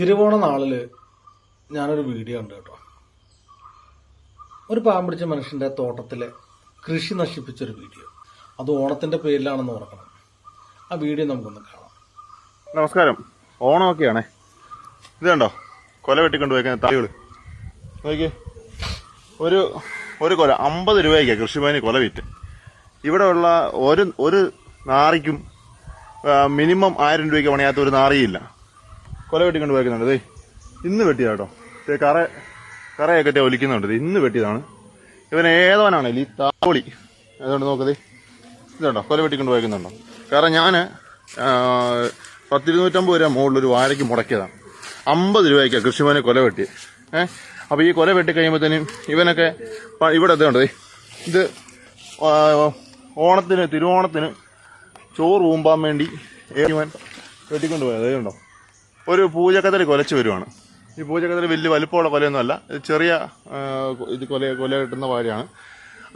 തിരുവോണ നാളിൽ ഞാനൊരു വീഡിയോ ഉണ്ട് കേട്ടോ. ഒരു പാമ്പിടിച്ച മനുഷ്യന്റെ തോട്ടത്തിലെ കൃഷി നശിപ്പിച്ചൊരു വീഡിയോ. അത് ഓണത്തിന്റെ പേരിലാണെന്ന് ഓർക്കണം. ആ വീഡിയോ നമുക്കൊന്ന് കാണാം. നമസ്കാരം. ഓണമൊക്കെയാണേ. ഇത് കണ്ടോ? കൊല വെട്ടിക്കൊണ്ട് പോയേക്കുന്ന തലകൾ നോക്കിയേ. ഒരു ഒരു കൊല. അമ്പത് രൂപയ്ക്കാണ് കൃഷിഭവന് കൊല വിറ്റ്. ഉള്ള ഒരു ഒരു നാറിക്കും മിനിമം ആയിരം രൂപയ്ക്ക് പണിയാത്ത ഒരു നാറിയില്ല. കൊല വെട്ടിക്കൊണ്ട് പോയിക്കുന്നുണ്ട്. ദേ ഇന്ന് വെട്ടിയതാ കേട്ടോ കറ കറയൊക്കെ ദേ ഒലിക്കുന്നുണ്ട്. ഇന്ന് വെട്ടിയതാണ്. ഇവൻ ഏതോനാണ് ഈ താവളി. അതുകൊണ്ട് നോക്കതേ ഇതുണ്ടോ? കൊല വെട്ടിക്കൊണ്ട് പോയിക്കുന്നുണ്ടോ? കാരണം ഞാൻ പത്തിരുന്നൂറ്റമ്പത് രൂപ മുകളിലൊരു വാഴയ്ക്ക് മുടക്കിയതാണ്. അമ്പത് രൂപയ്ക്കാണ് കൃഷിമാനെ കൊല വെട്ടി. ഏഹ് അപ്പോൾ ഈ കൊല വെട്ടി കഴിയുമ്പോഴത്തേനും ഇവനൊക്കെ ഇവിടെ എത്തുണ്ട്. ഇത് ഓണത്തിന് തിരുവോണത്തിന് ചോറ് ഊമ്പാൻ വേണ്ടി ഇവൻ വെട്ടിക്കൊണ്ട് പോയത്. അതുണ്ടോ ഒരു പൂജക്കതിൽ കൊലച്ചു വരുവാണ്. ഈ പൂജക്കതിൽ വലിയ വലുപ്പമുള്ള കൊലയൊന്നുമല്ല. ചെറിയ ഇത് കൊല കൊല കിട്ടുന്ന വാഴയാണ്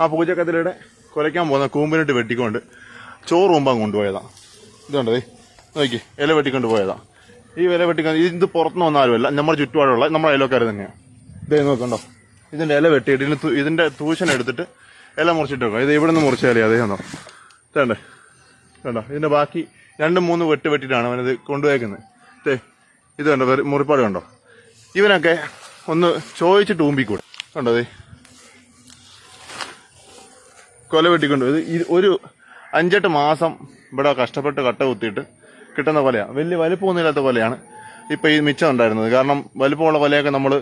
ആ പൂജക്കതിലൂടെ കൊലയ്ക്കാൻ പോകുന്ന കൂമ്പിനിട്ട് വെട്ടിക്കൊണ്ട് ചോറ് മുമ്പാൻ കൊണ്ടുപോയതാണ് ഇതുണ്ടേ നോക്കി ഇല വെട്ടിക്കൊണ്ട് പോയതാണ് ഈ ഇല വെട്ടിക്കൊണ്ട് ഇത് പുറത്തുനിന്ന് വന്നാലുമല്ല നമ്മുടെ ചുറ്റുപാടുള്ള നമ്മുടെ അയലോക്കാർ തന്നെയാണ് ഇതേ നോക്കണ്ടോ? ഇതിന്റെ ഇല വെട്ടിയിട്ട് ഇതിന് ഇതിന്റെ തൂശൻ എടുത്തിട്ട് ഇല മുറിച്ചിട്ട് വെക്കാം. ഇത് ഇവിടെ നിന്ന് മുറിച്ച അതേ കണ്ടോ? ഇതേണ്ടേ കണ്ടോ? ഇതിന്റെ ബാക്കി രണ്ടും മൂന്ന് വെട്ട് വെട്ടിയിട്ടാണ് അവനത് കൊണ്ടുപോയേക്കുന്നത്. ദേ ഇത് കണ്ടോ മുറിപ്പാട് കണ്ടോ? ഇവനൊക്കെ ഒന്ന് ചോദിച്ചിട്ട് ഊമ്പിക്കൂടെ. കണ്ടോ കൊല വെട്ടിക്കൊണ്ട് ഇത് ഒരു അഞ്ചെട്ട് മാസം ഇവിടെ കഷ്ടപ്പെട്ട് കട്ട കുത്തിയിട്ട് കിട്ടുന്ന കൊലയാണ് വലിയ വലിപ്പമൊന്നുമില്ലാത്ത കൊലയാണ് ഇപ്പം ഈ മിച്ചം ഉണ്ടായിരുന്നത്. കാരണം വലിപ്പമുള്ള കൊലയൊക്കെ നമ്മൾ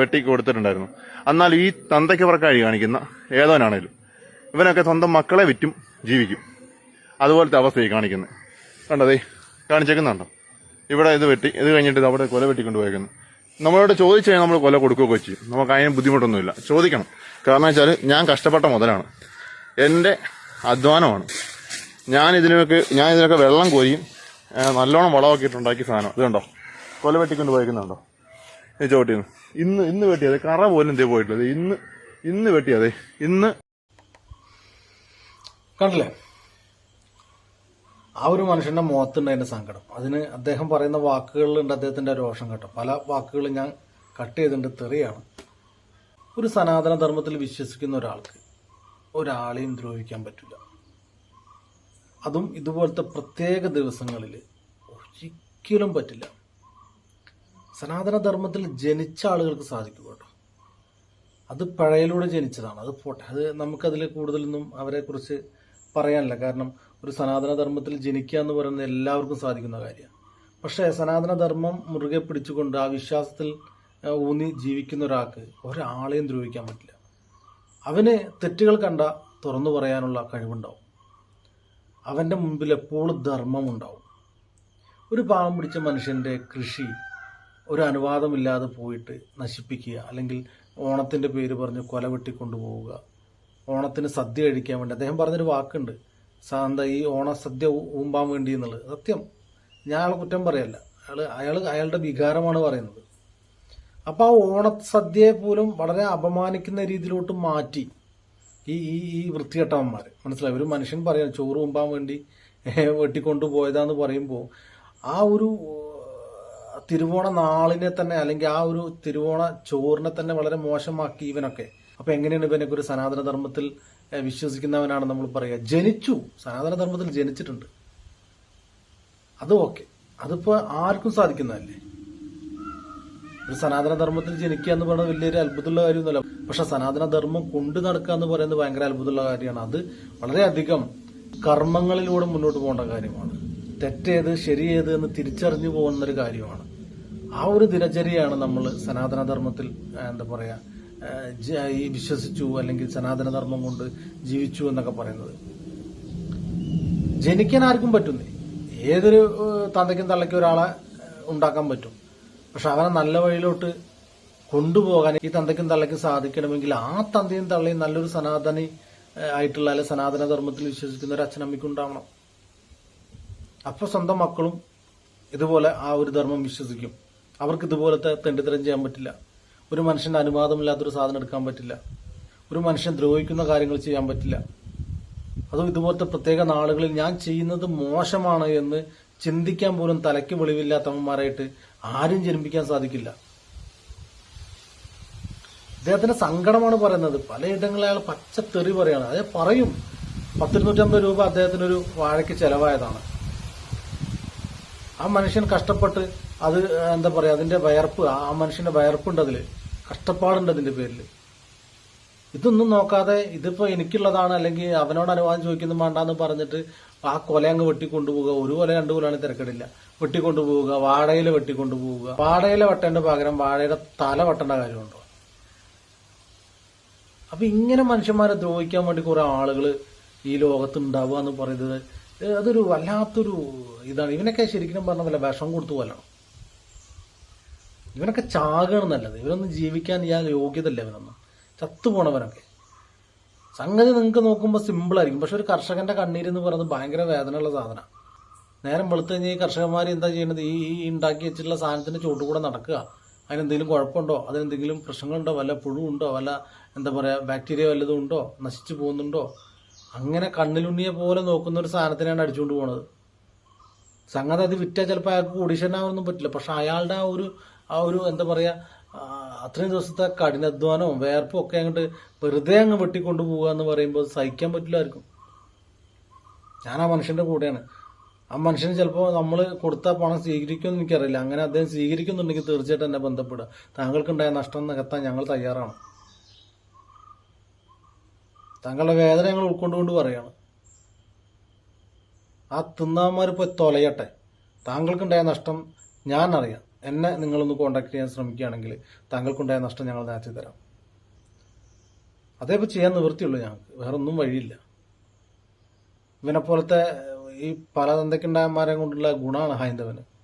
വെട്ടി കൊടുത്തിട്ടുണ്ടായിരുന്നു. എന്നാൽ ഈ തന്തയ്ക്ക് പുറക്കാഴി കാണിക്കുന്ന ഏതോനാണേലും ഇവനൊക്കെ സ്വന്തം മക്കളെ വിറ്റും ജീവിക്കും. അതുപോലത്തെ അവസ്ഥയായി കാണിക്കുന്നത് കണ്ടതേ കാണിച്ചേക്കുന്നുണ്ടോ ഇവിടെ ഇത് വെട്ടി ഇത് കഴിഞ്ഞിട്ട് അവിടെ കൊല വെട്ടിക്കൊണ്ട് പോയേക്കുന്നു നമ്മളോട് ചോദിച്ചു കഴിഞ്ഞാൽ നമ്മൾ കൊല കൊടുക്കുകയൊക്കെ ചെയ്യും. നമുക്ക് അതിന് ബുദ്ധിമുട്ടൊന്നുമില്ല. ചോദിക്കണം. കാരണം വെച്ചാൽ ഞാൻ കഷ്ടപ്പെട്ട മുതലാണ്. എന്റെ അധ്വാനമാണ്. ഞാൻ ഇതിനൊക്കെ ഞാൻ ഇതിനൊക്കെ വെള്ളം കോരിയും നല്ലോണം വളമൊക്കെ ഇട്ടുണ്ടാക്കിയ സാധനം. ഇതുണ്ടോ കൊല വെട്ടിക്കൊണ്ട് പോയിക്കുന്നുണ്ടോ ഈ ചോട്ടിന്ന്. ഇന്ന് ഇന്ന് വെട്ടിയത്. കറ പോലും ഇതേ പോയിട്ടുള്ളത് ഇന്ന് ഇന്ന് വെട്ടിയതേ. ഇന്ന് കണ്ടില്ലേ? ആ ഒരു മനുഷ്യന്റെ മുഖത്തുണ്ട് അതിന്റെ സങ്കടം. അതിന് അദ്ദേഹം പറയുന്ന വാക്കുകളിലുണ്ട് അദ്ദേഹത്തിന്റെ രോഷം കേട്ടോ. പല വാക്കുകളും ഞാൻ കട്ട് ചെയ്തിട്ടുണ്ട് തെറിയാണ്. ഒരു സനാതന ധർമ്മത്തിൽ വിശ്വസിക്കുന്ന ഒരാൾക്ക് ഒരാളെയും ദ്രോഹിക്കാൻ പറ്റില്ല. അതും ഇതുപോലത്തെ പ്രത്യേക ദിവസങ്ങളിൽ ഒരിക്കലും പറ്റില്ല. സനാതന ധർമ്മത്തിൽ ജനിച്ച ആളുകൾക്ക് സാധിക്കും കേട്ടോ? അത് പഴയിലൂടെ ജനിച്ചതാണ്. അത് പോട്ടെ. അത് നമുക്കതിൽ കൂടുതലൊന്നും അവരെക്കുറിച്ച് പറയാനില്ല. കാരണം ഒരു സനാതന ധർമ്മത്തിൽ ജനിക്കുക എന്ന് പറയുന്നത് എല്ലാവർക്കും സാധിക്കുന്ന കാര്യമാണ് പക്ഷേ സനാതനധർമ്മം മുറുകെ പിടിച്ചുകൊണ്ട് ആ വിശ്വാസത്തിൽ ഊന്നി ജീവിക്കുന്ന ഒരാൾക്ക് ഒരാളെയും ദ്രോഹിക്കാൻ പറ്റില്ല. അവന് തെറ്റുകൾ കണ്ട തുറന്നു പറയാനുള്ള കഴിവുണ്ടാവും. അവന്റെ മുമ്പിൽ എപ്പോഴും ധർമ്മമുണ്ടാവും. ഒരു പാവം പിടിച്ച മനുഷ്യന്റെ കൃഷി ഒരു അനുവാദമില്ലാതെ പോയിട്ട് നശിപ്പിക്കുക അല്ലെങ്കിൽ ഓണത്തിന്റെ പേര് പറഞ്ഞ് കൊല വെട്ടിക്കൊണ്ടുപോവുക ഓണത്തിന് സദ്യ കഴിക്കാൻ വേണ്ടി. അദ്ദേഹം പറഞ്ഞൊരു വാക്കുണ്ട്. സാന്ത ഈ ഓണ സദ്യ ഊമ്പാൻ വേണ്ടി എന്നുള്ളത്. സത്യം. ഞാൻ അയാളെ കുറ്റം പറയല്ല. അയാൾ അയാൾ അയാളുടെ വികാരമാണ് പറയുന്നത്. അപ്പൊ ആ ഓണ സദ്യയെ പോലും വളരെ അപമാനിക്കുന്ന രീതിയിലോട്ട് മാറ്റി ഈ ഈ ഈ വൃത്തികെട്ടവന്മാർ മനസ്സിലായി? ഒരു മനുഷ്യൻ പറയാം ചോറ് ഊമ്പാൻ വേണ്ടി വെട്ടിക്കൊണ്ടു പോയതാന്ന് പറയുമ്പോൾ ആ ഒരു തിരുവോണ നാളിനെ തന്നെ അല്ലെങ്കിൽ ആ ഒരു തിരുവോണ ചോറിനെ തന്നെ വളരെ മോശമാക്കി ഇവനൊക്കെ അപ്പൊ എങ്ങനെയാണ് ഇവനൊക്കെ ഒരു സനാതന ധർമ്മത്തിൽ വിശ്വസിക്കുന്നവനാണ് നമ്മൾ പറയുക ജനിച്ചു. സനാതനധർമ്മത്തിൽ ജനിച്ചിട്ടുണ്ട്. അത് ഓക്കെ. അതിപ്പോ ആർക്കും സാധിക്കുന്നതല്ലേ? ഒരു സനാതനധർമ്മത്തിൽ ജനിക്കുക എന്ന് പറയുന്നത് വലിയൊരു അത്ഭുതമുള്ള കാര്യമൊന്നുമല്ല. പക്ഷെ സനാതനധർമ്മം കൊണ്ടു നടക്കുക എന്ന് പറയുന്നത് ഭയങ്കര അത്ഭുതമുള്ള കാര്യമാണ്. അത് വളരെയധികം കർമ്മങ്ങളിലൂടെ മുന്നോട്ട് പോകേണ്ട കാര്യമാണ്. തെറ്റേത് ശരിയേത് എന്ന് തിരിച്ചറിഞ്ഞു പോകുന്ന ഒരു കാര്യമാണ്. ആ ഒരു ദിനചര്യയാണ് നമ്മൾ സനാതനധർമ്മത്തിൽ എന്താ പറയാ ആ, ജ- ഈ വിശ്വസിച്ചു അല്ലെങ്കിൽ സനാതനധർമ്മം കൊണ്ട് ജീവിച്ചു എന്നൊക്കെ പറയുന്നത്. ജനിക്കാൻ ആർക്കും പറ്റുന്നേ. ഏതൊരു തന്തയ്ക്കും തള്ളയ്ക്കും ഒരാളെ ഉണ്ടാക്കാൻ പറ്റും. പക്ഷെ അവനെ നല്ല വഴിയിലോട്ട് കൊണ്ടുപോകാൻ ഈ തന്തയ്ക്കും തള്ളയ്ക്കും സാധിക്കണമെങ്കിൽ ആ തന്തയും തള്ളയും നല്ലൊരു സനാതനി ആയിട്ടുള്ള അല്ലെ സനാതന ധർമ്മത്തിൽ വിശ്വസിക്കുന്ന ഒരു അച്ഛനമ്മയ്ക്ക് ഉണ്ടാവണം. അപ്പൊ സ്വന്തം മക്കളും ഇതുപോലെ ആ ഒരു ധർമ്മം വിശ്വസിക്കും. അവർക്ക് ഇതുപോലത്തെ തെണ്ടിത്തരം ചെയ്യാൻ പറ്റില്ല. ഒരു മനുഷ്യന്റെ അനുവാദമില്ലാത്തൊരു സാധനം എടുക്കാൻ പറ്റില്ല. ഒരു മനുഷ്യൻ ദ്രോഹിക്കുന്ന കാര്യങ്ങൾ ചെയ്യാൻ പറ്റില്ല. അതും ഇതുപോലത്തെ പ്രത്യേക നാളുകളിൽ ഞാൻ ചെയ്യുന്നത് മോശമാണ് എന്ന് ചിന്തിക്കാൻ പോലും തലയ്ക്ക് വെളിവില്ലാത്തവന്മാരായിട്ട് ആരും ജനിപ്പിക്കാൻ സാധിക്കില്ല. അദ്ദേഹത്തിന്റെ സങ്കടമാണ് പറയുന്നത്. പലയിടങ്ങളിൽ അയാൾ പച്ച തെറി പറയാണ്. അതായത് പറയും. പത്തിരുന്നൂറ്റമ്പത് രൂപ അദ്ദേഹത്തിനൊരു വാഴയ്ക്ക് ചെലവായതാണ്. ആ മനുഷ്യൻ കഷ്ടപ്പെട്ട് അത് എന്താ പറയാ അതിന്റെ വയർപ്പ് ആ മനുഷ്യന്റെ വയർപ്പുണ്ട് അതിൽ കഷ്ടപ്പാടുണ്ട് അതിന്റെ പേരിൽ ഇതൊന്നും നോക്കാതെ ഇതിപ്പോ എനിക്കുള്ളതാണ് അല്ലെങ്കിൽ അവനോട് അനുവാദം ചോദിക്കുന്നു വേണ്ടാന്ന് പറഞ്ഞിട്ട് ആ കൊല അങ്ങ് വെട്ടിക്കൊണ്ടുപോവുക ഒരു കൊല രണ്ടു കൊലാണ് തിരക്കിടില്ല. വെട്ടിക്കൊണ്ടുപോവുക വാടയിൽ വെട്ടിക്കൊണ്ടുപോവുക. വാടയില വെട്ടേണ്ട പകരം വാഴയുടെ തല വെട്ടേണ്ട കാര്യമുണ്ടോ? അപ്പൊ ഇങ്ങനെ മനുഷ്യന്മാരെ ദ്രോഹിക്കാൻ വേണ്ടി കുറെ ആളുകൾ ഈ ലോകത്ത് ഉണ്ടാവുക എന്ന് പറയുന്നത് അതൊരു വല്ലാത്തൊരു ഇതാണ്. ഇവനൊക്കെ ശരിക്കും പറഞ്ഞ പോലെ വിഷം കൊടുത്തു കൊല്ലണം. ഇവനൊക്കെ ചാകണം നല്ലത്. ഇവനൊന്നും ജീവിക്കാൻ ഇയാൾ യോഗ്യതല്ല ഇവനൊന്നും. ചത്തുപോണവനൊക്കെ. സംഗതി നിങ്ങൾക്ക് നോക്കുമ്പോൾ സിമ്പിൾ ആയിരിക്കും. പക്ഷെ ഒരു കർഷകന്റെ കണ്ണീര് എന്ന് പറയുന്നത് ഭയങ്കര വേദനയുള്ള സാധനമാണ്. നേരം വെളുത്ത് കഴിഞ്ഞാൽ ഈ കർഷകന്മാർ എന്താ ചെയ്യുന്നത് ഈ ഉണ്ടാക്കി വെച്ചിട്ടുള്ള സാധനത്തിന്റെ ചുവട്ടുകൂടെ നടക്കുക. അതിനെന്തെങ്കിലും കുഴപ്പമുണ്ടോ? അതിനെന്തെങ്കിലും പ്രശ്നങ്ങളുണ്ടോ? വല്ല പുഴുണ്ടോ വല്ല എന്താ പറയാ ബാക്ടീരിയ വല്ലതും ഉണ്ടോ? നശിച്ചു പോകുന്നുണ്ടോ? അങ്ങനെ കണ്ണിലുണ്ണിയെ പോലെ നോക്കുന്ന ഒരു സാധനത്തിനാണ് അടിച്ചുകൊണ്ട് പോണത്. സംഗതി അത് വിറ്റാൽ ചിലപ്പോൾ അയാൾക്ക് കൂടീശ്വരനാവാനൊന്നും പറ്റില്ല. പക്ഷെ അയാളുടെ ആ ഒരു ആ ഒരു എന്താ പറയുക അത്രയും ദിവസത്തെ കഠിനാധ്വാനവും വേർപ്പും ഒക്കെ അങ്ങോട്ട് വെറുതെ അങ്ങ് വെട്ടിക്കൊണ്ടു പോകുക എന്ന് പറയുമ്പോൾ സഹിക്കാൻ പറ്റില്ല ആർക്കും. ഞാൻ ആ മനുഷ്യന്റെ കൂടെയാണ്. ആ മനുഷ്യന് ചിലപ്പോൾ നമ്മൾ കൊടുത്ത പണം സ്വീകരിക്കുമെന്ന് എനിക്കറിയില്ല. അങ്ങനെ അദ്ദേഹം സ്വീകരിക്കുന്നുണ്ടെങ്കിൽ തീർച്ചയായിട്ടും എന്നെ ബന്ധപ്പെടുക. താങ്കൾക്കുണ്ടായ നഷ്ടം നികത്താൻ ഞങ്ങൾ തയ്യാറാണ്. താങ്കളുടെ വേദന ഞങ്ങൾ ഉൾക്കൊണ്ടുകൊണ്ട് പറയാണ്. ആ തിന്നാമാർ പോയി തൊലയട്ടെ. താങ്കൾക്കുണ്ടായ നഷ്ടം ഞാൻ അറിയാം എന്നെ നിങ്ങളൊന്ന് കോണ്ടാക്ട് ചെയ്യാൻ ശ്രമിക്കുകയാണെങ്കിൽ താങ്കൾക്കുണ്ടായ നഷ്ടം ഞങ്ങൾ നേരത്തെ തരാം. അതേപോലെ ചെയ്യാൻ നിവൃത്തിയുള്ളൂ ഞങ്ങൾക്ക്. വേറെ ഒന്നും വഴിയില്ല. ഇവനെ പോലത്തെ ഈ പല തന്തയ്ക്കുണ്ടായന്മാരെ കൊണ്ടുള്ള ഗുണമാണ് ഹൈന്ദവന്.